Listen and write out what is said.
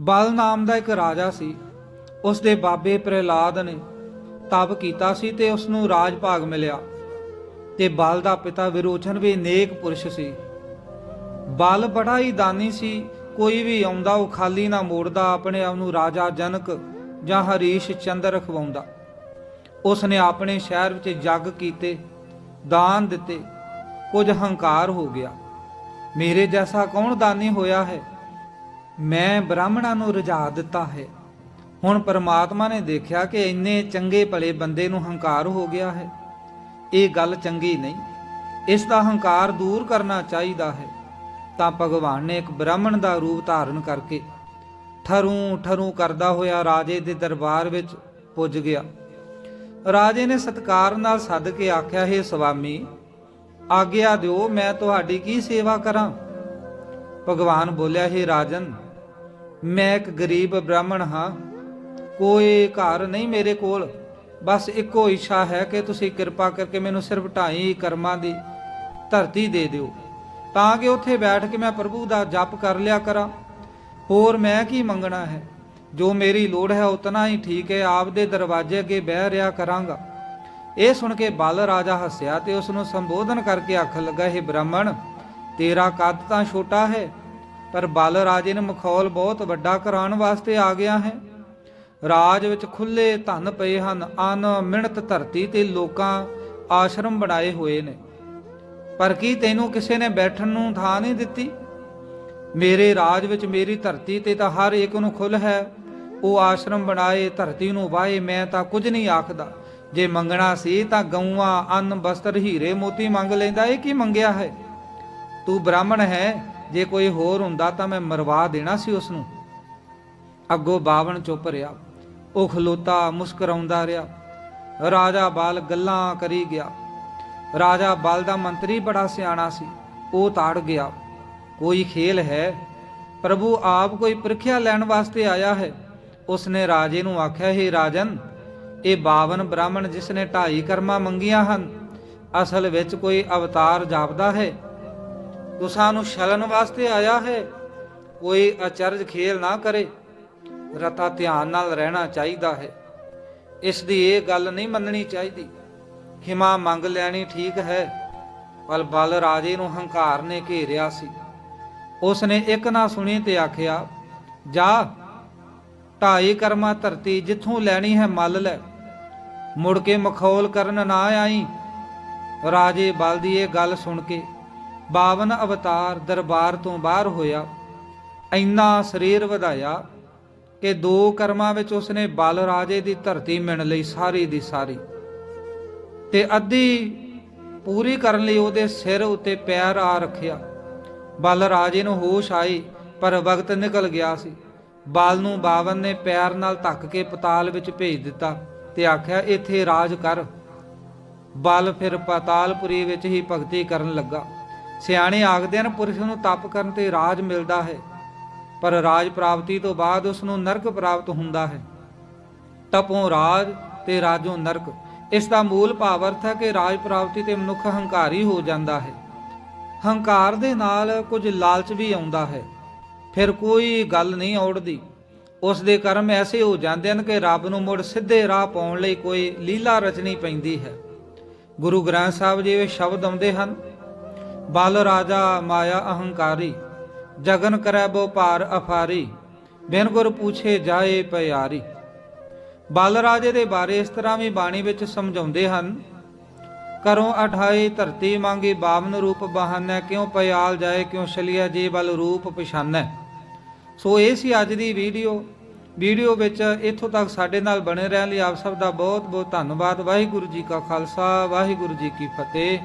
ਬਲ ਨਾਮ ਦਾ ਇੱਕ ਰਾਜਾ ਸੀ। ਉਸ ਦੇ ਬਾਬੇ ਪ੍ਰਹਿਲਾਦ ਨੇ ਤਪ ਕੀਤਾ ਸੀ ਤੇ ਉਸ ਨੂੰ ਰਾਜ ਭਾਗ ਮਿਲਿਆ ਤੇ ਬਲ ਦਾ ਪਿਤਾ ਵਿਰੋਚਨ ਵੀ ਨੇਕ ਪੁਰਸ਼ ਸੀ। ਬਲ ਬੜਾ ਹੀ ਦਾਨੀ ਸੀ, ਕੋਈ ਵੀ ਆਉਂਦਾ ਉਹ ਖਾਲੀ ਨਾ ਮੋੜਦਾ, ਆਪਣੇ ਆਪ ਨੂੰ ਰਾਜਾ ਜਨਕ ਜਾਂ ਹਰੀਸ਼ ਚੰਦਰ ਰਖਵਾਉਂਦਾ। ਉਸ ਨੇ ਆਪਣੇ ਸ਼ਹਿਰ ਵਿੱਚ ਜੱਗ ਕੀਤੇ, ਦਾਨ ਦਿੱਤੇ, ਕੁਝ ਹੰਕਾਰ ਹੋ ਗਿਆ। ਮੇਰੇ ਜੈਸਾ ਕੌਣ ਦਾਨੀ ਹੋਇਆ ਹੈ? ਮੈਂ ਬ੍ਰਾਹਮਣਾਂ ਨੂੰ ਰਜਾ ਦਿੱਤਾ ਹੈ। ਹੁਣ ਪਰਮਾਤਮਾ ਨੇ ਦੇਖਿਆ ਕਿ ਇੰਨੇ ਚੰਗੇ ਭਲੇ ਬੰਦੇ ਨੂੰ ਹੰਕਾਰ ਹੋ ਗਿਆ ਹੈ। ਇਹ ਗੱਲ ਚੰਗੀ ਨਹੀਂ, ਇਸ ਦਾ ਹੰਕਾਰ ਦੂਰ ਕਰਨਾ ਚਾਹੀਦਾ ਹੈ। ਤਾਂ ਭਗਵਾਨ ਨੇ ਇੱਕ ਬ੍ਰਾਹਮਣ ਦਾ ਰੂਪ ਧਾਰਨ ਕਰਕੇ ਠਰੂ ਠਰੂ ਕਰਦਾ ਹੋਇਆ ਰਾਜੇ ਦੇ ਦਰਬਾਰ ਵਿੱਚ ਪੁੱਜ ਗਿਆ। ਰਾਜੇ ਨੇ ਸਤਕਾਰ ਨਾਲ ਸੱਦ ਕੇ ਆਖਿਆ, ਹੈ ਸੁਆਮੀ, ਆਗਿਆ ਦਿਓ, ਮੈਂ ਤੁਹਾਡੀ ਕੀ ਸੇਵਾ ਕਰਾਂ? ਭਗਵਾਨ ਬੋਲਿਆ, ਹੈ ਰਾਜਨ ਮੈਂ ਇੱਕ ਗਰੀਬ ਬ੍ਰਾਹਮਣ ਹਾਂ। ਕੋਈ ਘਰ ਨਹੀਂ ਮੇਰੇ ਕੋਲ। ਬਸ ਇੱਕੋ ਇੱਛਾ ਹੈ ਕਿ ਤੁਸੀਂ ਕਿਰਪਾ ਕਰਕੇ ਮੈਨੂੰ ਸਿਰਫ ਢਾਈ ਕਰਮਾਂ ਦੀ ਧਰਤੀ ਦੇ ਦਿਓ। ਤਾਂ ਕਿ ਉੱਥੇ ਬੈਠ ਕੇ ਮੈਂ ਪ੍ਰਭੂ ਦਾ ਜਪ ਕਰ ਲਿਆ ਕਰਾਂ। ਹੋਰ ਮੈਂ ਕੀ ਮੰਗਣਾ ਹੈ? ਜੋ ਮੇਰੀ ਲੋੜ ਹੈ, ਉਤਨਾ ਹੀ ਠੀਕ ਹੈ। ਆਪ ਦੇ ਦਰਵਾਜ਼ੇ ਅੱਗੇ ਬਹਿ ਰਿਆ ਕਰਾਂਗਾ। ਇਹ ਸੁਣ ਕੇ ਬਾਲ ਰਾਜਾ ਹੱਸਿਆ ਤੇ ਉਸ ਨੂੰ ਸੰਬੋਧਨ ਕਰਕੇ ਆਖਣ ਲੱਗਾ ਇਹ ਬ੍ਰਾਹਮਣ, ਤੇਰਾ ਕੱਦ ਤਾਂ ਛੋਟਾ ਹੈ। ਪਰ ਬਲ ਰਾਜੇ ਨੇ ਮਖੌਲ ਬਹੁਤ ਵੱਡਾ ਕਰਾਉਣ ਵਾਸਤੇ ਆ ਗਿਆ ਹੈ। ਰਾਜ ਵਿੱਚ ਖੁੱਲੇ ਧਨ ਪਏ ਹਨ। ਅਨ ਮਿਹਨਤ ਧਰਤੀ ਤੇ ਲੋਕਾਂ ਆਸ਼ਰਮ ਬਣਾਏ ਹੋਏ ਨੇ। ਪਰ ਕੀ ਤੈਨੂੰ ਕਿਸੇ ਨੇ ਬੈਠਣ ਨੂੰ ਥਾਂ ਨਹੀਂ ਦਿੱਤੀ? ਮੇਰੇ ਰਾਜ ਵਿੱਚ ਮੇਰੀ ਧਰਤੀ ਤੇ ਤਾਂ ਹਰ ਇੱਕ ਨੂੰ ਖੁੱਲ ਹੈ। ਉਹ ਆਸ਼ਰਮ ਬਣਾਏ, ਧਰਤੀ ਨੂੰ ਵਾਹੇ, ਮੈਂ ਤਾਂ ਕੁਝ ਨਹੀਂ ਆਖਦਾ। ਜੇ ਮੰਗਣਾ ਸੀ ਤਾਂ ਗਊਆਂ, ਅੰਨ, ਬਸਤਰ, ਹੀਰੇ, ਮੋਤੀ ਮੰਗ ਲੈਂਦਾ। ਇਹ ਕੀ ਮੰਗਿਆ ਹੈ? ਤੂੰ ਬ੍ਰਾਹਮਣ ਹੈ। ਜੇ ਕੋਈ ਹੋਰ ਹੁੰਦਾ ਤਾਂ ਮੈਂ ਮਰਵਾ ਦੇਣਾ ਸੀ ਉਸ ਨੂੰ ਅੱਗੋਂ ਬਾਵਣ ਚੁੱਪ ਰਿਹਾ। ਉਹ ਖਲੋਤਾ, ਮੁਸਕਰਾਉਂਦਾ ਰਿਹਾ। ਰਾਜਾ ਬਾਲ ਗੱਲਾਂ ਕਰੀ ਗਿਆ। ਰਾਜਾ ਬਾਲ ਦਾ ਮੰਤਰੀ ਬੜਾ ਸਿਆਣਾ ਸੀ। ਉਹ ਤਾੜ ਗਿਆ। ਕੋਈ ਖੇਲ ਹੈ? ਪ੍ਰਭੂ ਆਪ ਕੋਈ ਪ੍ਰੀਖਿਆ ਲੈਣ ਵਾਸਤੇ ਆਇਆ ਹੈ? ਉਸਨੇ ਰਾਜੇ ਨੂੰ ਆਖਿਆ, ਹੈ ਰਾਜਨ, ਇਹ 52 ਬ੍ਰਾਹਮਣ ਜਿਸ ਨੇ ਢਾਈ ਕਰਮਾਂ ਮੰਗੀਆਂ ਹਨ, ਅਸਲ ਵਿੱਚ ਕੋਈ ਅਵਤਾਰ ਜਾਪਦਾ ਹੈ? ਤੂੰ ਨੂੰ ਛਲਣ ਵਾਸਤੇ ਆਇਆ ਹੈ। ਕੋਈ ਅਚਰਜ ਖੇਲ ਨਾ ਕਰੇ। ਰਤਾ ਧਿਆਨ ਨਾਲ ਰਹਿਣਾ ਚਾਹੀਦਾ ਹੈ। ਇਸ ਦੀ ਇਹ ਗੱਲ ਨਹੀਂ ਮੰਨਣੀ ਚਾਹੀਦੀ। ਖਿਮਾ ਮੰਗ ਲੈਣੀ ਠੀਕ ਹੈ, ਪਰ ਬਲ ਰਾਜੇ ਨੂੰ ਹੰਕਾਰ ਨੇ ਘੇਰਿਆ ਸੀ। ਉਸ ਨੇ ਇੱਕ ਨਾ ਸੁਣੀ ਤੇ ਆਖਿਆ, ਜਾ, ਢਾਈ ਕਰਮਾ ਧਰਤੀ ਜਿੱਥੋਂ ਲੈਣੀ ਹੈ ਮੱਲ ਲੈ। ਮੁੜ ਕੇ ਮਖੌਲ ਕਰਨ ਨਾ ਆਈ। ਰਾਜੇ ਬਲ ਦੀ ਇਹ ਗੱਲ ਸੁਣ ਕੇ 52 ਅਵਤਾਰ ਦਰਬਾਰ ਤੋਂ ਬਾਹਰ ਹੋਇਆ, ਇੰਨਾ ਸਰੀਰ ਵਧਾਇਆ ਕਿ ਦੋ ਕਰਮਾਂ ਵਿੱਚ ਉਸਨੇ ਬਲ ਰਾਜੇ ਦੀ ਧਰਤੀ ਮਿਣ ਲਈ ਸਾਰੀ ਦੀ ਸਾਰੀ ਤੇ ਅੱਧੀ ਪੂਰੀ ਕਰਨ ਲਈ ਉਹਦੇ ਸਿਰ ਉੱਤੇ ਪੈਰ ਆ ਰੱਖਿਆ। ਬਲ ਰਾਜੇ ਨੂੰ ਹੋਸ਼ ਆਈ, ਪਰ ਵਕਤ ਨਿਕਲ ਗਿਆ ਸੀ। ਬਲ ਨੂੰ ਬਾਵਨ ਨੇ ਪੈਰ ਨਾਲ ਧੱਕ ਕੇ ਪਤਾਲ ਵਿੱਚ ਭੇਜ ਦਿੱਤਾ ਤੇ ਆਖਿਆ, ਇੱਥੇ ਰਾਜ ਕਰ। ਬਲ ਫਿਰ ਪਤਾਲਪੁਰੀ ਵਿੱਚ ਹੀ ਭਗਤੀ ਕਰਨ ਲੱਗਾ। ਸਿਆਣੇ ਆਖਦੇ ਹਨ, ਪੁਰਸ਼ ਨੂੰ ਤਪ ਕਰਨ ਤੇ ਰਾਜ ਮਿਲਦਾ ਹੈ, ਪਰ ਰਾਜ ਪ੍ਰਾਪਤੀ ਤੋਂ ਬਾਅਦ ਉਸ ਨੂੰ ਨਰਕ ਪ੍ਰਾਪਤ ਹੁੰਦਾ ਹੈ। ਤਪੋਂ ਰਾਜ ਤੇ ਰਾਜੋਂ ਨਰਕ, ਇਸ ਦਾ ਮੂਲ ਭਾਵ ਅਰਥ ਹੈ ਕਿ ਰਾਜ ਪ੍ਰਾਪਤੀ ਤੇ ਮਨੁੱਖ ਹੰਕਾਰੀ ਹੋ ਜਾਂਦਾ ਹੈ। ਹੰਕਾਰ ਦੇ ਨਾਲ ਕੁਝ ਲਾਲਚ ਵੀ ਆਉਂਦਾ ਹੈ। ਫਿਰ ਕੋਈ ਗੱਲ ਨਹੀਂ ਔੜਦੀ। ਉਸ ਦੇ ਕਰਮ ਐਸੇ ਹੋ ਜਾਂਦੇ ਹਨ ਕਿ ਰੱਬ ਨੂੰ ਮੁੜ ਸਿੱਧੇ ਰਾਹ ਪਾਉਣ ਲਈ ਕੋਈ ਲੀਲਾ ਰਚਣੀ ਪੈਂਦੀ ਹੈ। ਗੁਰੂ ਗ੍ਰੰਥ ਸਾਹਿਬ ਜੀ ਇਹ ਸ਼ਬਦ ਆਉਂਦੇ ਹਨ ਬਲ ਰਾਜਾ ਮਾਇਆ ਅਹੰਕਾਰੀ, ਜਗਨ ਕਰੈ ਬੋ ਭਾਰ ਅਫਾਰੀ, ਬਿਨ ਗੁਰ ਪੁੱਛੇ ਜਾਏ ਪਿਆਰੀ। ਬਲ ਰਾਜੇ ਦੇ ਬਾਰੇ ਇਸ ਤਰ੍ਹਾਂ ਵੀ ਬਾਣੀ ਵਿੱਚ ਸਮਝਾਉਂਦੇ ਹਨ, ਕਰੋ ਅਠਾਈ ਧਰਤੀ ਮੰਗੀ ਬਾਵਨ ਰੂਪ ਬਹਾਨੈ, ਕਿਉਂ ਪਿਆਲ ਜਾਏ, ਕਿਉਂ ਛਲਿਆ ਜੇ ਬਲ ਰੂਪ ਪਛਾਨੈ? ਸੋ ਇਹ ਸੀ ਅੱਜ ਦੀ ਵੀਡੀਓ। ਵੀਡੀਓ ਵਿੱਚ ਇੱਥੋਂ ਤੱਕ ਸਾਡੇ ਨਾਲ ਬਣੇ ਰਹਿਣ ਲਈ ਆਪ ਸਭ ਦਾ ਬਹੁਤ ਬਹੁਤ ਧੰਨਵਾਦ। ਵਾਹਿਗੁਰੂ ਜੀ ਕਾ ਖਾਲਸਾ, ਵਾਹਿਗੁਰੂ ਜੀ ਕੀ ਫਤਿਹ।